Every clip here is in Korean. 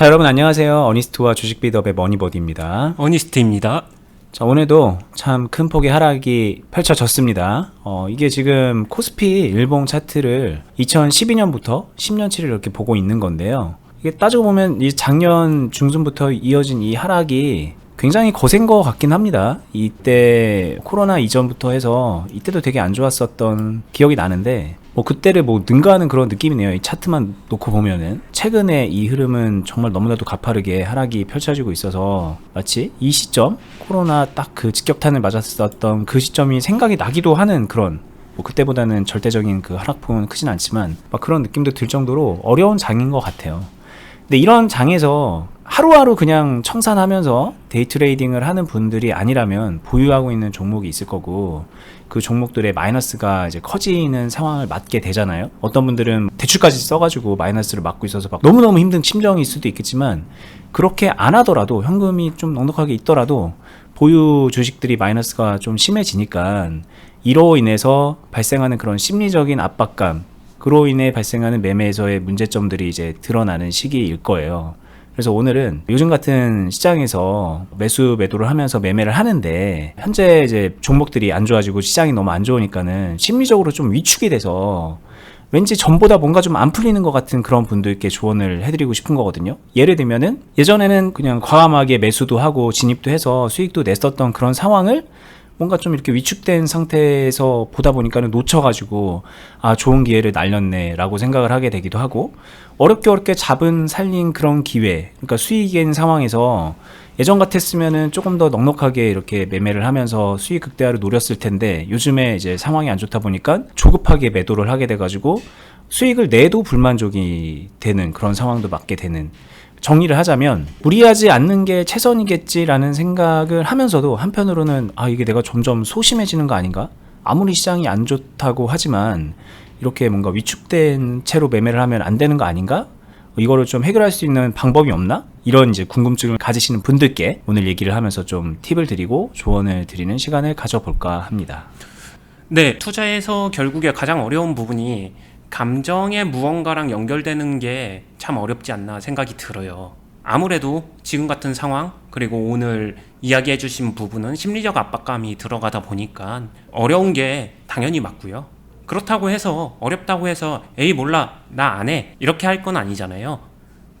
자 여러분 안녕하세요. 어니스트와 주식비더의 머니버디입니다. 어니스트입니다. 자 오늘도 참 큰 폭의 하락이 펼쳐졌습니다. 어, 이게 지금 코스피 일봉 차트를 2012년부터 10년치를 이렇게 보고 있는 건데요. 이게 따지고 보면 이 작년 중순부터 이어진 이 하락이 굉장히 거센 것 같긴 합니다. 이때 코로나 이전부터 해서 이때도 되게 안 좋았었던 기억이 나는데 뭐 그때를 뭐 능가하는 그런 느낌이네요. 이 차트만 놓고 보면은 최근에 이 흐름은 정말 너무나도 가파르게 하락이 펼쳐지고 있어서 마치 이 시점 코로나 딱 그 직격탄을 맞았었던 그 시점이 생각이 나기도 하는 그런 뭐 그때보다는 절대적인 그 하락폭은 크진 않지만 막 그런 느낌도 들 정도로 어려운 장인 것 같아요. 근데 이런 장에서 하루하루 그냥 청산하면서 데이 트레이딩을 하는 분들이 아니라면 보유하고 있는 종목이 있을 거고 그 종목들의 마이너스가 이제 커지는 상황을 맞게 되잖아요. 어떤 분들은 대출까지 써가지고 마이너스를 맞고 있어서 막 너무너무 힘든 심정일 수도 있겠지만 그렇게 안 하더라도 현금이 좀 넉넉하게 있더라도 보유 주식들이 마이너스가 좀 심해지니까 이로 인해서 발생하는 그런 심리적인 압박감 그로 인해 발생하는 매매에서의 문제점들이 이제 드러나는 시기일 거예요. 그래서 오늘은 요즘 같은 시장에서 매수 매도를 하면서 매매를 하는데 현재 이제 종목들이 안 좋아지고 시장이 너무 안 좋으니까는 심리적으로 좀 위축이 돼서 왠지 전보다 뭔가 좀 안 풀리는 것 같은 그런 분들께 조언을 해드리고 싶은 거거든요. 예를 들면은 예전에는 그냥 과감하게 매수도 하고 진입도 해서 수익도 냈었던 그런 상황을 뭔가 좀 이렇게 위축된 상태에서 보다 보니까는 놓쳐가지고 아 좋은 기회를 날렸네라고 생각을 하게 되기도 하고 어렵게 어렵게 잡은 살린 그런 기회 그러니까 수익인 상황에서 예전 같았으면은 조금 더 넉넉하게 이렇게 매매를 하면서 수익 극대화를 노렸을 텐데 요즘에 이제 상황이 안 좋다 보니까 조급하게 매도를 하게 돼가지고 수익을 내도 불만족이 되는 그런 상황도 맞게 되는 정리를 하자면 무리하지 않는 게 최선이겠지라는 생각을 하면서도 한편으로는 아 이게 내가 점점 소심해지는 거 아닌가? 아무리 시장이 안 좋다고 하지만 이렇게 뭔가 위축된 채로 매매를 하면 안 되는 거 아닌가? 이거를 좀 해결할 수 있는 방법이 없나? 이런 이제 궁금증을 가지시는 분들께 오늘 얘기를 하면서 좀 팁을 드리고 조언을 드리는 시간을 가져볼까 합니다. 네, 투자에서 결국에 가장 어려운 부분이 감정의 무언가랑 연결되는 게 참 어렵지 않나 생각이 들어요. 아무래도 지금 같은 상황, 그리고 오늘 이야기해 주신 부분은 심리적 압박감이 들어가다 보니까 어려운 게 당연히 맞고요. 그렇다고 해서 어렵다고 해서 에이 몰라 나 안 해 이렇게 할 건 아니잖아요.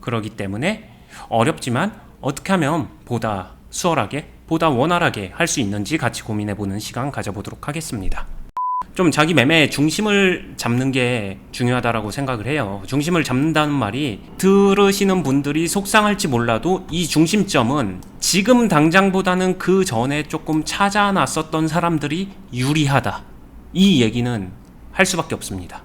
그러기 때문에 어렵지만 어떻게 하면 보다 수월하게 보다 원활하게 할 수 있는지 같이 고민해 보는 시간 가져보도록 하겠습니다. 좀 자기 매매의 중심을 잡는 게 중요하다라고 생각을 해요. 중심을 잡는다는 말이 들으시는 분들이 속상할지 몰라도 이 중심점은 지금 당장보다는 그 전에 조금 찾아놨었던 사람들이 유리하다. 이 얘기는 할 수밖에 없습니다.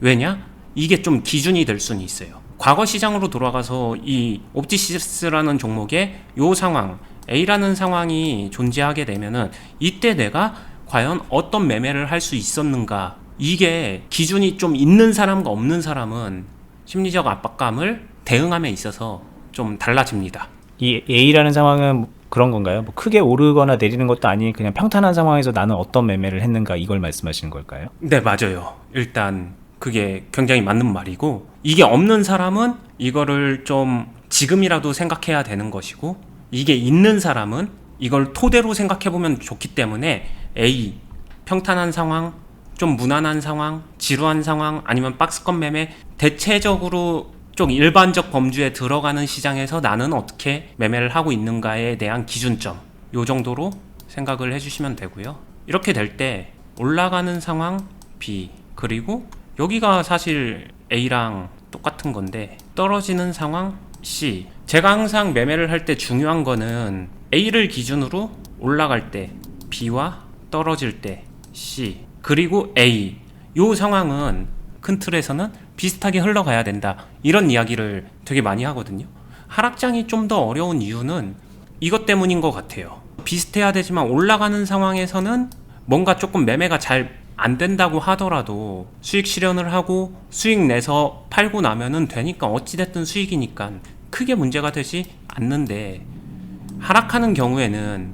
왜냐? 이게 좀 기준이 될 수는 있어요. 과거 시장으로 돌아가서 이 옵티시스라는 종목의 요 상황, A라는 상황이 존재하게 되면은 이때 내가 과연 어떤 매매를 할 수 있었는가 이게 기준이 좀 있는 사람과 없는 사람은 심리적 압박감을 대응함에 있어서 좀 달라집니다. 이 A라는 상황은 그런 건가요? 뭐 크게 오르거나 내리는 것도 아닌 그냥 평탄한 상황에서 나는 어떤 매매를 했는가 이걸 말씀하시는 걸까요? 네, 맞아요. 일단 그게 굉장히 맞는 말이고 이게 없는 사람은 이거를 좀 지금이라도 생각해야 되는 것이고 이게 있는 사람은 이걸 토대로 생각해 보면 좋기 때문에 A 평탄한 상황, 좀 무난한 상황, 지루한 상황 아니면 박스권 매매 대체적으로 좀 일반적 범주에 들어가는 시장에서 나는 어떻게 매매를 하고 있는가에 대한 기준점 요 정도로 생각을 해주시면 되고요. 이렇게 될 때 올라가는 상황 B 그리고 여기가 사실 A랑 똑같은 건데 떨어지는 상황 C 제가 항상 매매를 할 때 중요한 거는 A를 기준으로 올라갈 때 B와 떨어질 때 C 그리고 A. 요 상황은 큰 틀에서는 비슷하게 흘러가야 된다. 이런 이야기를 되게 많이 하거든요. 하락장이 좀 더 어려운 이유는 이것 때문인 것 같아요. 비슷해야 되지만 올라가는 상황에서는 뭔가 조금 매매가 잘 안 된다고 하더라도 수익 실현을 하고 수익 내서 팔고 나면은 되니까 어찌됐든 수익이니까 크게 문제가 되지 않는데 하락하는 경우에는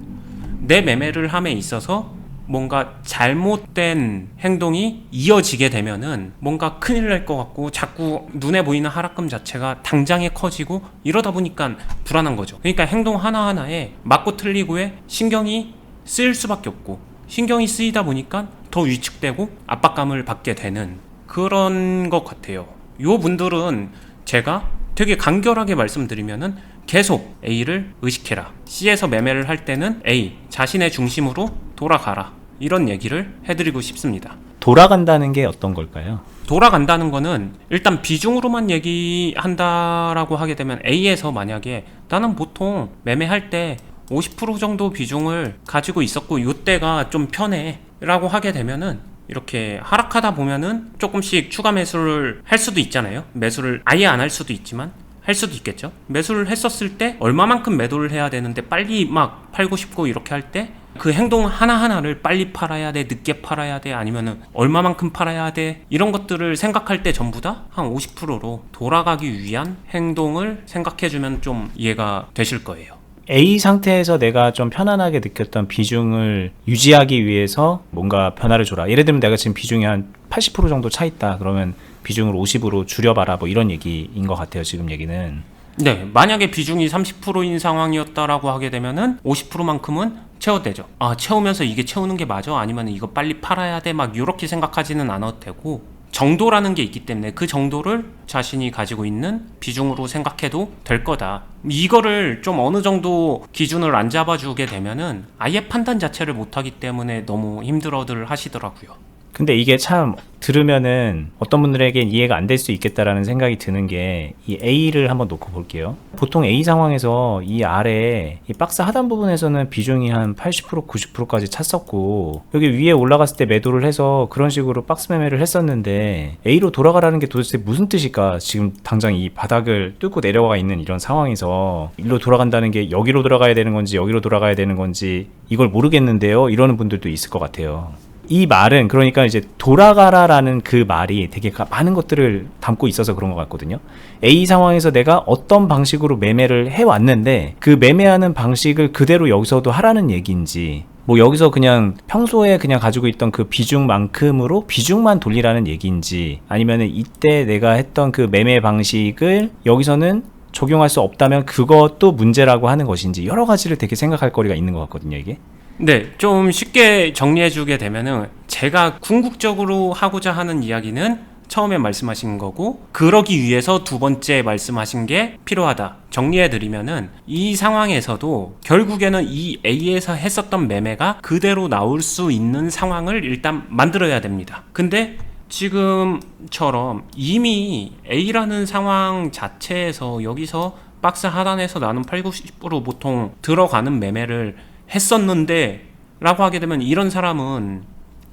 내 매매를 함에 있어서 뭔가 잘못된 행동이 이어지게 되면은 뭔가 큰일 날 것 같고 자꾸 눈에 보이는 하락금 자체가 당장에 커지고 이러다 보니까 불안한 거죠. 그러니까 행동 하나하나에 맞고 틀리고에 신경이 쓰일 수밖에 없고 신경이 쓰이다 보니까 더 위축되고 압박감을 받게 되는 그런 것 같아요. 요 분들은 제가 되게 간결하게 말씀드리면은 계속 A를 의식해라. C에서 매매를 할 때는 A 자신의 중심으로 돌아가라. 이런 얘기를 해드리고 싶습니다. 돌아간다는 게 어떤 걸까요? 돌아간다는 거는 일단 비중으로만 얘기한다라고 하게 되면 A에서 만약에 나는 보통 매매할 때 50% 정도 비중을 가지고 있었고 이때가 좀 편해 라고 하게 되면은 이렇게 하락하다 보면은 조금씩 추가 매수를 할 수도 있잖아요 매수를 아예 안 할 수도 있지만 할 수도 있겠죠 매수를 했었을 때 얼마만큼 매도를 해야 되는데 빨리 막 팔고 싶고 이렇게 할때 그 행동 하나하나를 빨리 팔아야 돼 늦게 팔아야 돼 아니면은 얼마만큼 팔아야 돼 이런 것들을 생각할 때 전부 다 한 50%로 돌아가기 위한 행동을 생각해 주면 좀 이해가 되실 거예요 A 상태에서 내가 좀 편안하게 느꼈던 비중을 유지하기 위해서 뭔가 변화를 줘라. 예를 들면 내가 지금 비중이 한 80% 정도 차 있다. 그러면 비중을 50으로 줄여봐라. 뭐 이런 얘기인 것 같아요. 지금 얘기는. 네, 만약에 비중이 30%인 상황이었다라고 하게 되면은 50%만큼은 채워되죠. 아, 채우면서 이게 채우는 게 맞아? 아니면 이거 빨리 팔아야 돼? 막 이렇게 생각하지는 않아도 되고 정도라는 게 있기 때문에 그 정도를 자신이 가지고 있는 비중으로 생각해도 될 거다. 이거를 좀 어느 정도 기준을 안 잡아주게 되면은 아예 판단 자체를 못하기 때문에 너무 힘들어들 하시더라고요. 근데 이게 참 들으면은 어떤 분들에겐 이해가 안 될 수 있겠다라는 생각이 드는 게 이 A를 한번 놓고 볼게요. 보통 A 상황에서 이 아래 이 박스 하단 부분에서는 비중이 한 80% 90%까지 찼었고 여기 위에 올라갔을 때 매도를 해서 그런 식으로 박스 매매를 했었는데 A로 돌아가라는 게 도대체 무슨 뜻일까? 지금 당장 이 바닥을 뚫고 내려가 있는 이런 상황에서 일로 돌아간다는 게 여기로 돌아가야 되는 건지 여기로 돌아가야 되는 건지 이걸 모르겠는데요. 이러는 분들도 있을 것 같아요. 이 말은 그러니까 이제 돌아가라라는 그 말이 되게 가- 많은 것들을 담고 있어서 그런 것 같거든요. A 상황에서 내가 어떤 방식으로 매매를 해왔는데 그 매매하는 방식을 그대로 여기서도 하라는 얘기인지 뭐 여기서 그냥 평소에 그냥 가지고 있던 그 비중만큼으로 비중만 돌리라는 얘기인지 아니면은 이때 내가 했던 그 매매 방식을 여기서는 적용할 수 없다면 그것도 문제라고 하는 것인지 여러 가지를 되게 생각할 거리가 있는 것 같거든요, 이게. 네, 좀 쉽게 정리해주게 되면은 제가 궁극적으로 하고자 하는 이야기는 처음에 말씀하신 거고 그러기 위해서 두 번째 말씀하신 게 필요하다. 정리해 드리면은 이 상황에서도 결국에는 이 A에서 했었던 매매가 그대로 나올 수 있는 상황을 일단 만들어야 됩니다. 근데 지금처럼 이미 A라는 상황 자체에서 여기서 박스 하단에서 나는 8, 90% 보통 들어가는 매매를 했었는데 라고 하게 되면 이런 사람은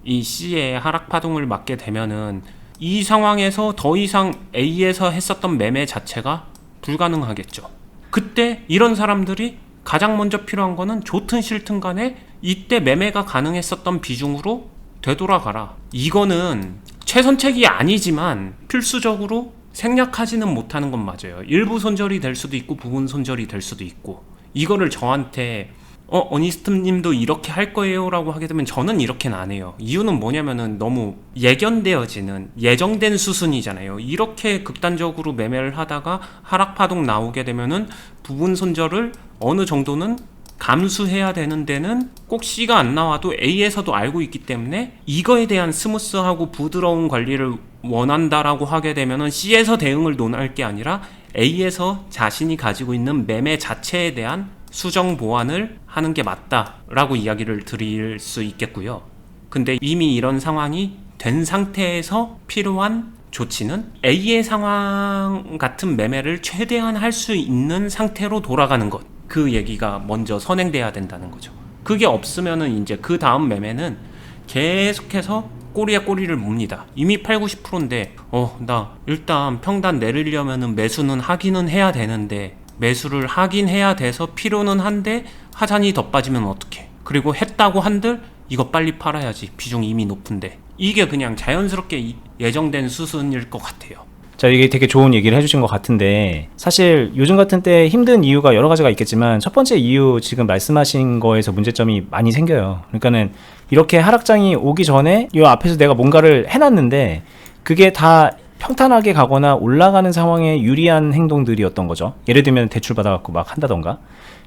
이 C의 하락 파동을 맞게 되면은 이 상황에서 더 이상 A에서 했었던 매매 자체가 불가능하겠죠. 그때 이런 사람들이 가장 먼저 필요한 거는 좋든 싫든 간에 이때 매매가 가능했었던 비중으로 되돌아가라. 이거는 최선책이 아니지만 필수적으로 생략하지는 못하는 건 맞아요. 일부 손절이 될 수도 있고 부분 손절이 될 수도 있고 이거를 저한테 어 어니스트님도 이렇게 할 거예요 라고 하게 되면 저는 이렇게는 안 해요. 이유는 뭐냐면은 너무 예견되어지는 예정된 수순이잖아요. 이렇게 극단적으로 매매를 하다가 하락 파동 나오게 되면은 부분 손절을 어느 정도는 감수해야 되는 데는 꼭 C가 안 나와도 A에서도 알고 있기 때문에 이거에 대한 스무스하고 부드러운 관리를 원한다라고 하게 되면은 C에서 대응을 논할 게 아니라 A에서 자신이 가지고 있는 매매 자체에 대한 수정 보완을 하는 게 맞다라고 이야기를 드릴 수 있겠고요. 근데 이미 이런 상황이 된 상태에서 필요한 조치는 A의 상황 같은 매매를 최대한 할 수 있는 상태로 돌아가는 것. 그 얘기가 먼저 선행돼야 된다는 거죠. 그게 없으면은 이제 그 다음 매매는 계속해서 꼬리에 꼬리를 뭅니다. 이미 8, 90%인데, 어, 나 일단 평단 내리려면은 매수는 하기는 해야 되는데, 매수를 하긴 해야 돼서 필요는 한데, 하잔이 더 빠지면 어떡해. 그리고 했다고 한들, 이거 빨리 팔아야지. 비중이 이미 높은데. 이게 그냥 자연스럽게 이- 예정된 수순일 것 같아요. 자, 이게 되게 좋은 얘기를 해주신 것 같은데, 사실 요즘 같은 때 힘든 이유가 여러 가지가 있겠지만, 첫 번째 이유 지금 말씀하신 거에서 문제점이 많이 생겨요. 그러니까는 이렇게 하락장이 오기 전에 이 앞에서 내가 뭔가를 해놨는데 그게 다 평탄하게 가거나 올라가는 상황에 유리한 행동들이었던 거죠. 예를 들면 대출 받아갖고 막 한다던가.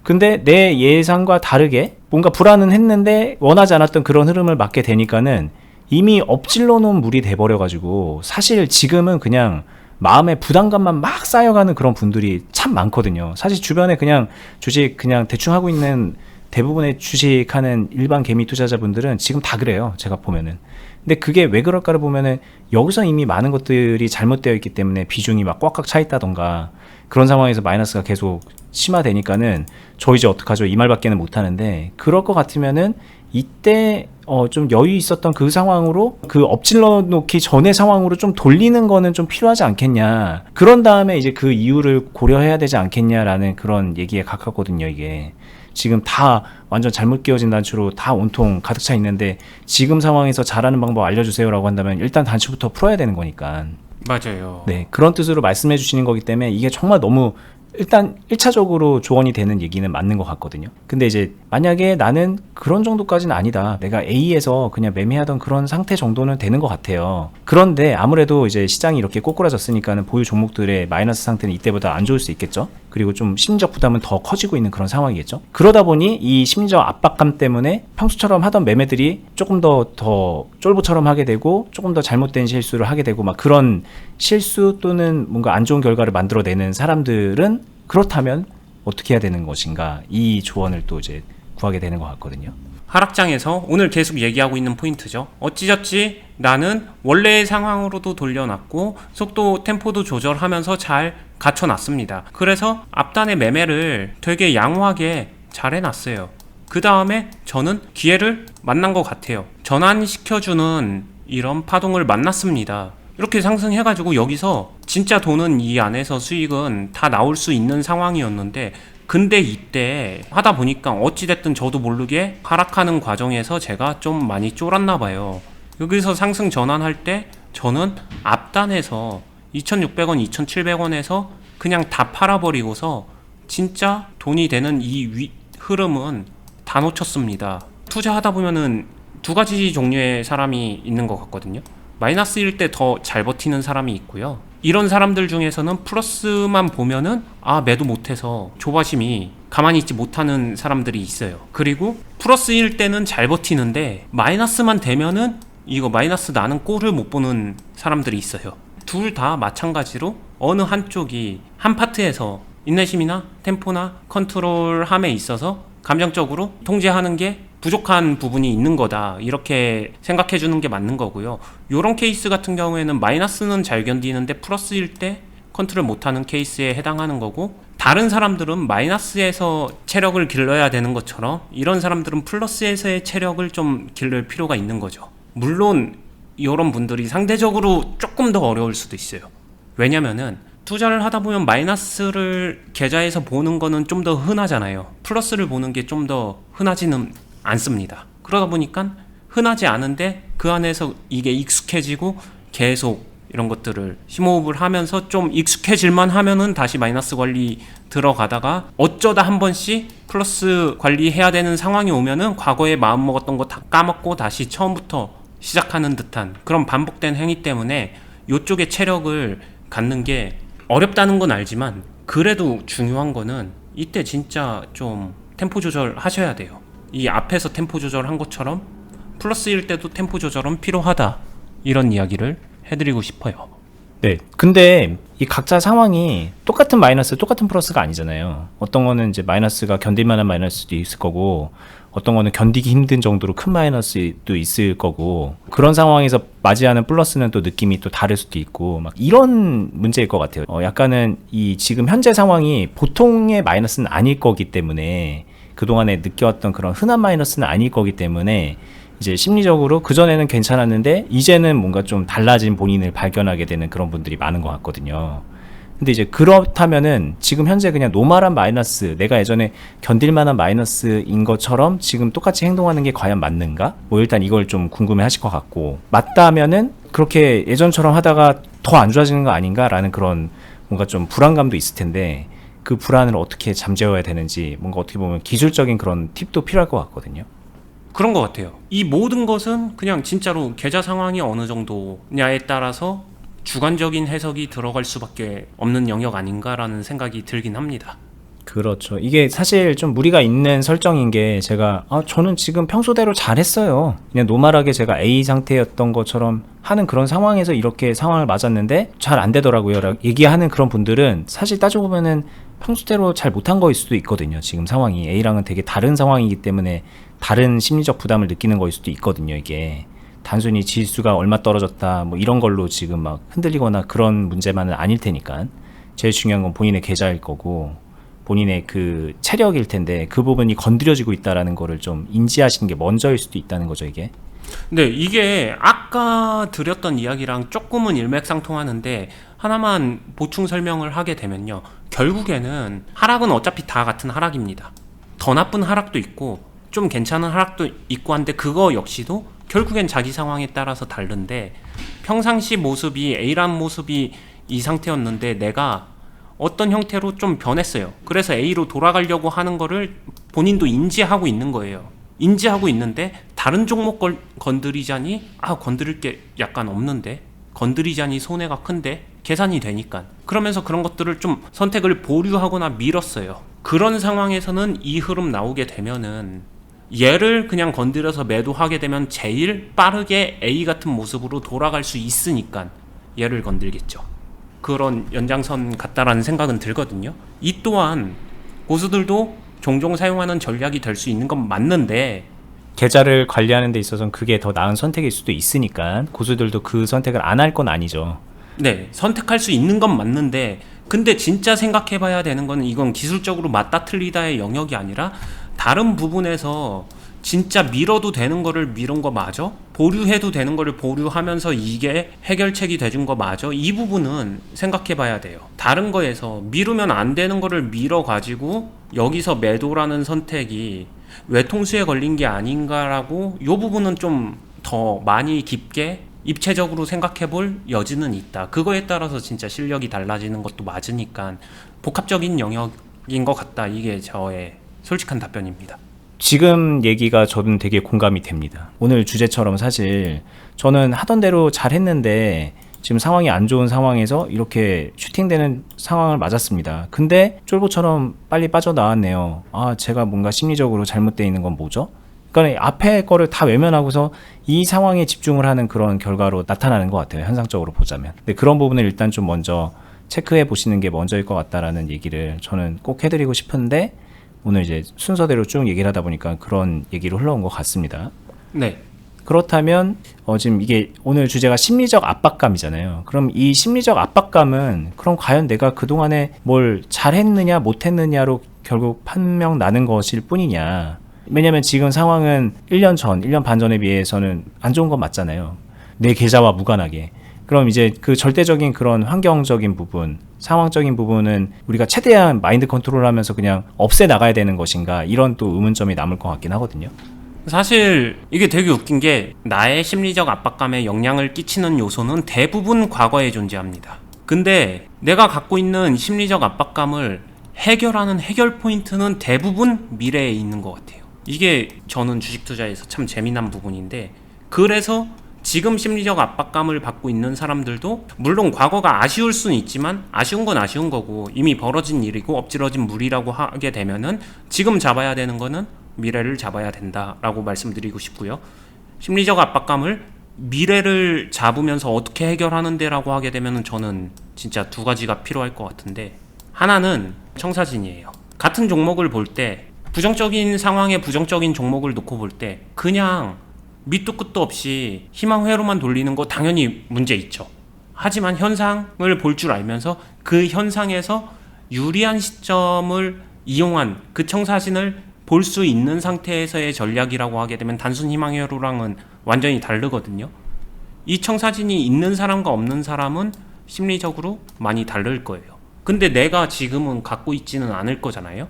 근데 내 예상과 다르게 뭔가 불안은 했는데 원하지 않았던 그런 흐름을 맞게 되니까는 이미 엎질러 놓은 물이 돼버려가지고 사실 지금은 그냥 마음의 부담감만 막 쌓여가는 그런 분들이 참 많거든요. 사실 주변에 그냥 주식 그냥 대충 하고 있는 대부분의 주식하는 일반 개미 투자자분들은 지금 다 그래요. 제가 보면은. 근데 그게 왜 그럴까를 보면은 여기서 이미 많은 것들이 잘못되어 있기 때문에 비중이 막 꽉꽉 차 있다던가 그런 상황에서 마이너스가 계속 심화되니까는 저 이제 어떡하죠 이 말밖에는 못 하는데 그럴 것 같으면은 이때 어 좀 여유 있었던 그 상황으로 그 엎질러 놓기 전의 상황으로 좀 돌리는 거는 좀 필요하지 않겠냐 그런 다음에 이제 그 이유를 고려해야 되지 않겠냐라는 그런 얘기에 가깝거든요 이게 지금 다 완전 잘못 끼워진 단추로 다 온통 가득 차 있는데 지금 상황에서 잘하는 방법 알려주세요라고 한다면 일단 단추부터 풀어야 되는 거니까 맞아요. 네, 그런 뜻으로 말씀해 주시는 거기 때문에 이게 정말 너무 일단 1차적으로 조언이 되는 얘기는 맞는 것 같거든요. 근데 이제 만약에 나는 그런 정도까지는 아니다. 내가 A에서 그냥 매매하던 그런 상태 정도는 되는 것 같아요. 그런데 아무래도 이제 시장이 이렇게 꼬꾸라졌으니까는 보유 종목들의 마이너스 상태는 이때보다 안 좋을 수 있겠죠. 그리고 좀 심리적 부담은 더 커지고 있는 그런 상황이겠죠. 그러다 보니 이 심리적 압박감 때문에 평소처럼 하던 매매들이 조금 더 더 쫄보처럼 하게 되고 조금 더 잘못된 실수를 하게 되고 막 그런 실수 또는 뭔가 안 좋은 결과를 만들어내는 사람들은 그렇다면 어떻게 해야 되는 것인가 이 조언을 또 이제 구하게 되는 것 같거든요. 하락장에서 오늘 계속 얘기하고 있는 포인트죠. 어찌저찌 나는 원래의 상황으로도 돌려놨고 속도 템포도 조절하면서 잘 갖춰놨습니다. 그래서 앞단의 매매를 되게 양호하게 잘 해놨어요. 그 다음에 저는 기회를 만난 것 같아요. 전환시켜주는 이런 파동을 만났습니다. 이렇게 상승해가지고 여기서 진짜 돈은 이 안에서 수익은 다 나올 수 있는 상황이었는데 근데 이때 하다 보니까 어찌됐든 저도 모르게 하락하는 과정에서 제가 좀 많이 쫄았나 봐요. 여기서 상승 전환할 때 저는 앞단에서 2,600원, 2,700원에서 그냥 다 팔아버리고서 진짜 돈이 되는 이 위, 흐름은 다 놓쳤습니다. 투자하다 보면은 두 가지 종류의 사람이 있는 것 같거든요. 마이너스일 때 더 잘 버티는 사람이 있고요. 이런 사람들 중에서는 플러스만 보면은 아 매도 못해서 조바심이 가만히 있지 못하는 사람들이 있어요. 그리고 플러스일 때는 잘 버티는데 마이너스만 되면은 이거 마이너스 나는 꼴을 못 보는 사람들이 있어요. 둘 다 마찬가지로 어느 한쪽이 한 파트에서 인내심이나 템포나 컨트롤함에 있어서 감정적으로 통제하는 게 부족한 부분이 있는 거다. 이렇게 생각해 주는 게 맞는 거고요. 요런 케이스 같은 경우에는 마이너스는 잘 견디는데 플러스일 때 컨트롤 못하는 케이스에 해당하는 거고 다른 사람들은 마이너스에서 체력을 길러야 되는 것처럼 이런 사람들은 플러스에서의 체력을 좀 길러야 필요가 있는 거죠. 물론 이런 분들이 상대적으로 조금 더 어려울 수도 있어요 왜냐면은 투자를 하다 보면 마이너스를 계좌에서 보는 거는 좀 더 흔하잖아요. 플러스를 보는 게 좀 더 흔하지는 않습니다. 그러다 보니까 흔하지 않은데 그 안에서 이게 익숙해지고 계속 이런 것들을 심호흡을 하면서 좀 익숙해질만 하면은 다시 마이너스 관리 들어가다가 어쩌다 한 번씩 플러스 관리해야 되는 상황이 오면은 과거에 마음 먹었던 거 다 까먹고 다시 처음부터 시작하는 듯한 그런 반복된 행위 때문에 요쪽에 체력을 갖는 게 어렵다는 건 알지만 그래도 중요한 거는 이때 진짜 좀 템포 조절 하셔야 돼요. 이 앞에서 템포 조절한 것처럼 플러스일 때도 템포 조절은 필요하다. 이런 이야기를 해드리고 싶어요. 네. 근데 이 각자 상황이 똑같은 마이너스, 똑같은 플러스가 아니잖아요. 어떤 거는 이제 마이너스가 견딜만한 마이너스도 있을 거고, 어떤 거는 견디기 힘든 정도로 큰 마이너스도 있을 거고, 그런 상황에서 맞이하는 플러스는 또 느낌이 또 다를 수도 있고, 막 이런 문제일 것 같아요. 어, 약간은 이 지금 현재 상황이 보통의 마이너스는 아닐 거기 때문에, 그동안에 느껴왔던 그런 흔한 마이너스는 아닐 거기 때문에, 이제 심리적으로 그전에는 괜찮았는데 이제는 뭔가 좀 달라진 본인을 발견하게 되는 그런 분들이 많은 것 같거든요. 근데 이제 그렇다면은 지금 현재 그냥 노멀한 마이너스, 내가 예전에 견딜 만한 마이너스인 것처럼 지금 똑같이 행동하는 게 과연 맞는가? 뭐 일단 이걸 좀 궁금해 하실 것 같고, 맞다면은 그렇게 예전처럼 하다가 더 안 좋아지는 거 아닌가라는 그런 뭔가 좀 불안감도 있을 텐데, 그 불안을 어떻게 잠재워야 되는지 뭔가 어떻게 보면 기술적인 그런 팁도 필요할 것 같거든요. 그런 것 같아요. 이 모든 것은 그냥 진짜로 계좌 상황이 어느 정도냐에 따라서 주관적인 해석이 들어갈 수밖에 없는 영역 아닌가라는 생각이 들긴 합니다. 그렇죠. 이게 사실 좀 무리가 있는 설정인 게 제가 아 저는 지금 평소대로 잘했어요. 그냥 노멀하게 제가 A 상태였던 것처럼 하는 그런 상황에서 이렇게 상황을 맞았는데 잘 안 되더라고요. 라- 얘기하는 그런 분들은 사실 따지고 보면은 평소대로 잘 못한 거일 수도 있거든요. 지금 상황이 A랑은 되게 다른 상황이기 때문에 다른 심리적 부담을 느끼는 거일 수도 있거든요. 이게 단순히 지수가 얼마 떨어졌다 뭐 이런 걸로 지금 막 흔들리거나 그런 문제만은 아닐 테니까 제일 중요한 건 본인의 계좌일 거고 본인의 그 체력일 텐데 그 부분이 건드려지고 있다라는 거를 좀 인지하시는 게 먼저일 수도 있다는 거죠 이게 네, 이게 아까 드렸던 이야기랑 조금은 일맥상통하는데 하나만 보충 설명을 하게 되면요. 결국에는 하락은 어차피 다 같은 하락입니다. 더 나쁜 하락도 있고 좀 괜찮은 하락도 있고 한데 그거 역시도 결국엔 자기 상황에 따라서 다른데 평상시 모습이 A란 모습이 이 상태였는데 내가 어떤 형태로 좀 변했어요. 그래서 A로 돌아가려고 하는 거를 본인도 인지하고 있는 거예요. 인지하고 있는데 다른 종목 걸, 건드리자니 아 건드릴 게 약간 없는데 건드리자니 손해가 큰데 계산이 되니까 그러면서 그런 것들을 좀 선택을 보류하거나 밀었어요. 그런 상황에서는 이 흐름 나오게 되면은 얘를 그냥 건드려서 매도하게 되면 제일 빠르게 A 같은 모습으로 돌아갈 수 있으니까 얘를 건들겠죠. 그런 연장선 같다라는 생각은 들거든요. 이 또한 고수들도 종종 사용하는 전략이 될 수 있는 건 맞는데 계좌를 관리하는 데 있어서는 그게 더 나은 선택일 수도 있으니까 고수들도 그 선택을 안 할 건 아니죠 네 선택할 수 있는 건 맞는데 근데 진짜 생각해봐야 되는 거는 이건 기술적으로 맞다 틀리다의 영역이 아니라 다른 부분에서 진짜 밀어도 되는 거를 밀은 거 맞아? 보류해도 되는 거를 보류하면서 이게 해결책이 돼준 거 맞아? 이 부분은 생각해 봐야 돼요. 다른 거에서 미루면 안 되는 거를 밀어 가지고 여기서 매도라는 선택이 외통수에 걸린 게 아닌가라고 이 부분은 좀 더 많이 깊게 입체적으로 생각해 볼 여지는 있다. 그거에 따라서 진짜 실력이 달라지는 것도 맞으니까 복합적인 영역인 것 같다. 이게 저의 솔직한 답변입니다. 지금 얘기가 저는 되게 공감이 됩니다. 오늘 주제처럼 사실 저는 하던 대로 잘 했는데 지금 상황이 안 좋은 상황에서 이렇게 슈팅되는 상황을 맞았습니다. 근데 쫄보처럼 빨리 빠져나왔네요. 아, 제가 뭔가 심리적으로 잘못되어 있는 건 뭐죠? 그러니까 앞에 거를 다 외면하고서 이 상황에 집중을 하는 그런 결과로 나타나는 것 같아요. 현상적으로 보자면. 근데 그런 부분을 일단 좀 먼저 체크해 보시는 게 먼저일 것 같다라는 얘기를 저는 꼭 해드리고 싶은데 오늘 이제 순서대로 쭉 얘기를 하다 보니까 그런 얘기로 흘러온 것 같습니다. 네. 그렇다면 어 지금 이게 오늘 주제가 심리적 압박감이잖아요. 그럼 이 심리적 압박감은 그럼 과연 내가 그동안에 뭘 잘했느냐 못했느냐로 결국 판명 나는 것일 뿐이냐. 왜냐면 지금 상황은 1년 전, 1년 반 전에 비해서는 안 좋은 건 맞잖아요. 내 계좌와 무관하게. 그럼 이제 그 절대적인 그런 환경적인 부분, 상황적인 부분은 우리가 최대한 마인드 컨트롤 하면서 그냥 없애 나가야 되는 것인가 이런 또 의문점이 남을 것 같긴 하거든요. 사실 이게 되게 웃긴 게 나의 심리적 압박감에 영향을 끼치는 요소는 대부분 과거에 존재합니다. 근데 내가 갖고 있는 심리적 압박감을 해결하는 해결 포인트는 대부분 미래에 있는 것 같아요. 이게 저는 주식 투자에서 참 재미난 부분인데 그래서 지금 심리적 압박감을 받고 있는 사람들도 물론 과거가 아쉬울 수는 있지만 아쉬운 건 아쉬운 거고 이미 벌어진 일이고 엎질러진 물이라고 하게 되면은 지금 잡아야 되는 거는 미래를 잡아야 된다라고 말씀드리고 싶고요. 심리적 압박감을 미래를 잡으면서 어떻게 해결하는데라고 하게 되면은 저는 진짜 두 가지가 필요할 것 같은데 하나는 청사진이에요. 같은 종목을 볼 때 부정적인 상황에 부정적인 종목을 놓고 볼 때 그냥 밑도 끝도 없이 희망 회로만 돌리는 거 당연히 문제 있죠. 하지만 현상을 볼 줄 알면서 그 현상에서 유리한 시점을 이용한 그 청사진을 볼 수 있는 상태에서의 전략이라고 하게 되면 단순 희망 회로랑은 완전히 다르거든요. 이 청사진이 있는 사람과 없는 사람은 심리적으로 많이 다를 거예요. 근데 내가 지금은 갖고 있지는 않을 거잖아요.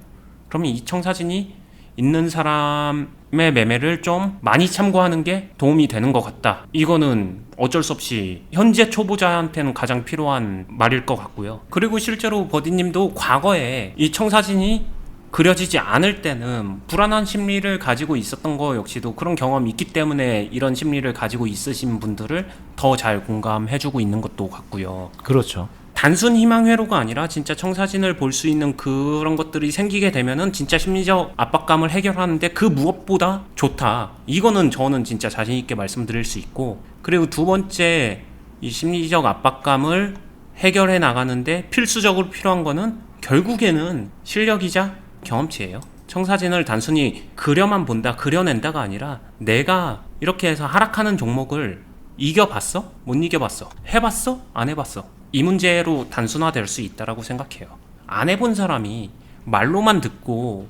그러면 이 청사진이 있는 사람 의 매매를 좀 많이 참고하는 게 도움이 되는 것 같다. 이거는 어쩔 수 없이 현재 초보자한테는 가장 필요한 말일 것 같고요. 그리고 실제로 버디님도 과거에 이 청사진이 그려지지 않을 때는 불안한 심리를 가지고 있었던 거 역시도 그런 경험이 있기 때문에 이런 심리를 가지고 있으신 분들을 더 잘 공감해주고 있는 것도 같고요. 그렇죠. 단순 희망 회로가 아니라 진짜 청사진을 볼 수 있는 그런 것들이 생기게 되면은 진짜 심리적 압박감을 해결하는데 그 무엇보다 좋다. 이거는 저는 진짜 자신 있게 말씀드릴 수 있고 그리고 두 번째 이 심리적 압박감을 해결해 나가는데 필수적으로 필요한 거는 결국에는 실력이자 경험치예요. 청사진을 단순히 그려만 본다, 그려낸다가 아니라 내가 이렇게 해서 하락하는 종목을 이겨봤어? 못 이겨봤어? 해봤어? 안 해봤어? 이 문제로 단순화될 수 있다라고 생각해요. 안 해본 사람이 말로만 듣고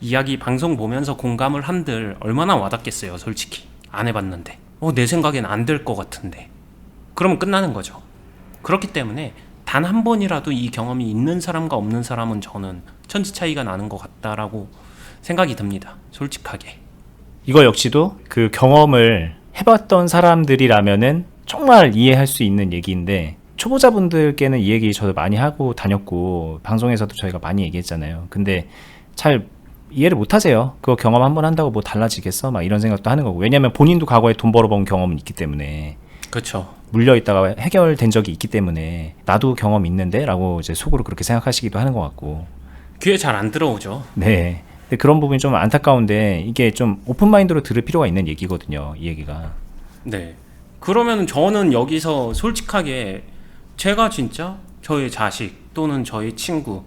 이야기 방송 보면서 공감을 한들 얼마나 와닿겠어요, 솔직히. 안 해봤는데. 어, 내 생각엔 안 될 것 같은데. 그러면 끝나는 거죠. 그렇기 때문에 단 한 번이라도 이 경험이 있는 사람과 없는 사람은 저는 천지 차이가 나는 것 같다라고 생각이 듭니다. 솔직하게. 이거 역시도 그 경험을 해봤던 사람들이라면은 정말 이해할 수 있는 얘기인데 초보자분들께는 이 얘기 저도 많이 하고 다녔고 방송에서도 저희가 많이 얘기했잖아요. 근데 잘 이해를 못 하세요. 그거 경험 한 번 한다고 뭐 달라지겠어? 막 이런 생각도 하는 거고. 왜냐면 본인도 과거에 돈 벌어본 경험은 있기 때문에 그렇죠. 물려 있다가 해결된 적이 있기 때문에 나도 경험 있는데라고 이제 속으로 그렇게 생각하시기도 하는 것 같고. 귀에 잘 안 들어오죠. 네. 근데 그런 부분이 좀 안타까운데 이게 좀 오픈 마인드로 들을 필요가 있는 얘기거든요. 이 얘기가. 네. 그러면 저는 여기서 솔직하게 제가 진짜 저의 자식 또는 저의 친구,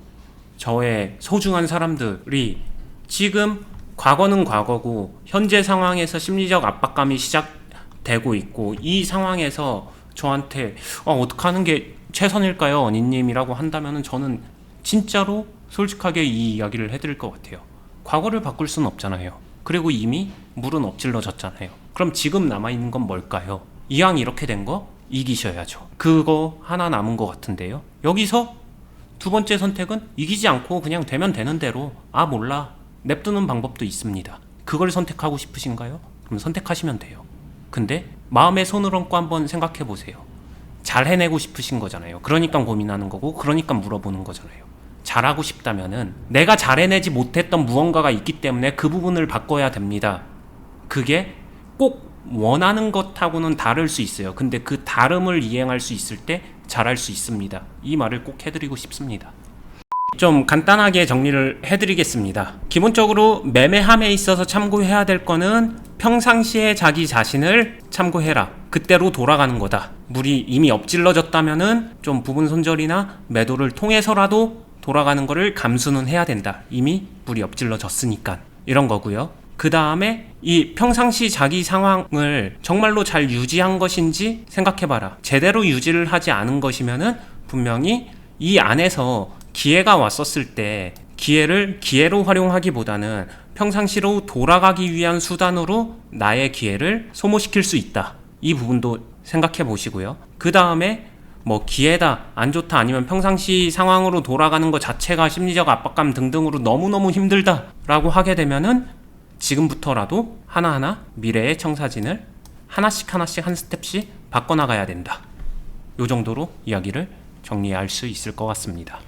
저의 소중한 사람들이 지금 과거는 과거고 현재 상황에서 심리적 압박감이 시작되고 있고 이 상황에서 저한테 어, 어떻게 하는 게 최선일까요, 언니님이라고 한다면은 저는 진짜로 솔직하게 이 이야기를 해드릴 것 같아요. 과거를 바꿀 수는 없잖아요. 그리고 이미 물은 엎질러졌잖아요. 그럼 지금 남아있는 건 뭘까요? 이왕 이렇게 된 거 이기셔야죠. 그거 하나 남은 것 같은데요. 여기서 두 번째 선택은 이기지 않고 그냥 되면 되는 대로 아 몰라 냅두는 방법도 있습니다. 그걸 선택하고 싶으신가요? 그럼 선택하시면 돼요. 근데 마음에 손을 얹고 한번 생각해 보세요. 잘 해내고 싶으신 거잖아요. 그러니까 고민하는 거고 그러니까 물어보는 거잖아요. 잘하고 싶다면은 내가 잘 해내지 못했던 무언가가 있기 때문에 그 부분을 바꿔야 됩니다. 그게 꼭 원하는 것하고는 다를 수 있어요. 근데 그 다름을 이행할 수 있을 때 잘할 수 있습니다. 이 말을 꼭 해드리고 싶습니다. 좀 간단하게 정리를 해드리겠습니다. 기본적으로 매매함에 있어서 참고해야 될 거는 평상시에 자기 자신을 참고해라. 그때로 돌아가는 거다. 물이 이미 엎질러졌다면은 좀 부분 손절이나 매도를 통해서라도 돌아가는 거를 감수는 해야 된다. 이미 물이 엎질러졌으니까. 이런 거고요. 그 다음에 이 평상시 자기 상황을 정말로 잘 유지한 것인지 생각해봐라. 제대로 유지를 하지 않은 것이면은 분명히 이 안에서 기회가 왔었을 때 기회를 기회로 활용하기보다는 평상시로 돌아가기 위한 수단으로 나의 기회를 소모시킬 수 있다. 이 부분도 생각해 보시고요. 그 다음에 뭐 기회다, 안 좋다, 아니면 평상시 상황으로 돌아가는 것 자체가 심리적 압박감 등등으로 너무너무 힘들다 라고 하게 되면은 지금부터라도 하나하나 미래의 청사진을 하나씩 하나씩 한 스텝씩 바꿔나가야 된다. 요 정도로 이야기를 정리할 수 있을 것 같습니다.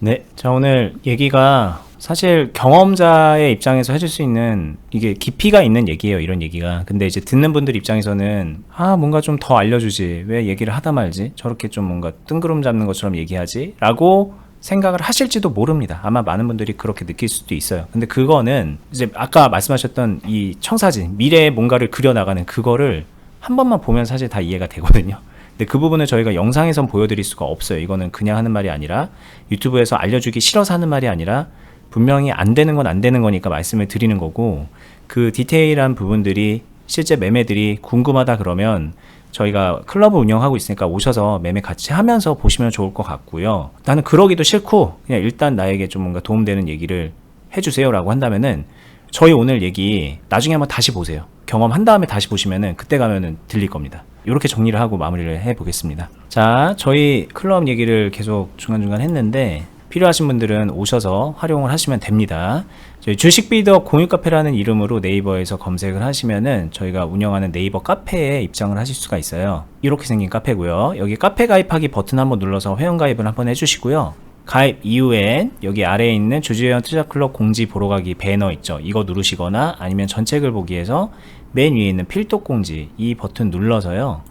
네. 자, 오늘 얘기가 사실 경험자의 입장에서 해줄 수 있는 이게 깊이가 있는 얘기예요. 이런 얘기가. 근데 이제 듣는 분들 입장에서는 아, 뭔가 좀 더 알려주지. 왜 얘기를 하다 말지? 저렇게 좀 뭔가 뜬구름 잡는 것처럼 얘기하지? 라고 생각을 하실지도 모릅니다. 아마 많은 분들이 그렇게 느낄 수도 있어요. 근데 그거는 이제 아까 말씀하셨던 이 청사진, 미래의 뭔가를 그려나가는 그거를 한 번만 보면 사실 다 이해가 되거든요. 근데 그 부분을 저희가 영상에선 보여드릴 수가 없어요. 이거는 그냥 하는 말이 아니라 유튜브에서 알려주기 싫어서 하는 말이 아니라 분명히 안 되는 건 안 되는 거니까 말씀을 드리는 거고 그 디테일한 부분들이 실제 매매들이 궁금하다 그러면 저희가 클럽을 운영하고 있으니까 오셔서 매매 같이 하면서 보시면 좋을 것 같고요. 나는 그러기도 싫고 그냥 일단 나에게 좀 뭔가 도움되는 얘기를 해주세요라고 한다면은 저희 오늘 얘기 나중에 한번 다시 보세요. 경험한 다음에 다시 보시면은 그때 가면은 들릴 겁니다. 이렇게 정리를 하고 마무리를 해 보겠습니다. 자, 저희 클럽 얘기를 계속 중간중간 했는데 필요하신 분들은 오셔서 활용을 하시면 됩니다. 저희 주식 비더 공유 카페라는 이름으로 네이버에서 검색을 하시면은 저희가 운영하는 네이버 카페에 입장을 하실 수가 있어요. 이렇게 생긴 카페고요. 여기 카페 가입하기 버튼 한번 눌러서 회원 가입을 한번 해주시고요. 가입 이후엔 여기 아래에 있는 주주회원 투자클럽 공지 보러 가기 배너 있죠. 이거 누르시거나 아니면 전책을 보기에서 맨 위에 있는 필독 공지 이 버튼 눌러서요.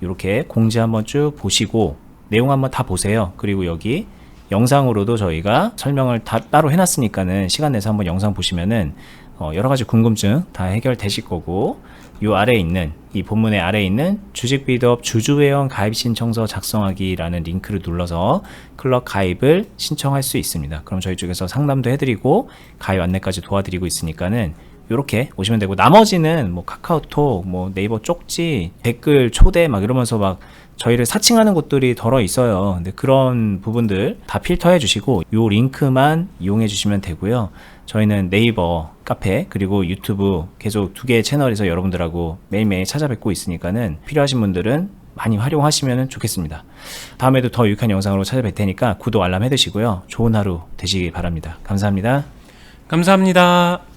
이렇게 공지 한번 쭉 보시고 내용 한번 다 보세요. 그리고 여기 영상으로도 저희가 설명을 다 따로 해놨으니까는 시간 내서 한번 영상 보시면은 어, 여러 가지 궁금증 다 해결되실 거고 요 아래에 있는 이 본문의 아래에 있는 주식 비드업 주주회원 가입 신청서 작성하기라는 링크를 눌러서 클럽 가입을 신청할 수 있습니다. 그럼 저희 쪽에서 상담도 해드리고 가입 안내까지 도와드리고 있으니까는 이렇게 오시면 되고 나머지는 뭐 카카오톡, 뭐 네이버 쪽지, 댓글 초대 막 이러면서 막 저희를 사칭하는 곳들이 덜어 있어요. 근데 그런 부분들 다 필터해 주시고 요 링크만 이용해 주시면 되고요. 저희는 네이버 카페 그리고 유튜브 계속 두 개의 채널에서 여러분들하고 매일매일 찾아뵙고 있으니까는 필요하신 분들은 많이 활용하시면 좋겠습니다. 다음에도 더 유익한 영상으로 찾아뵐 테니까 구독 알람 해두시고요. 좋은 하루 되시기 바랍니다. 감사합니다. 감사합니다.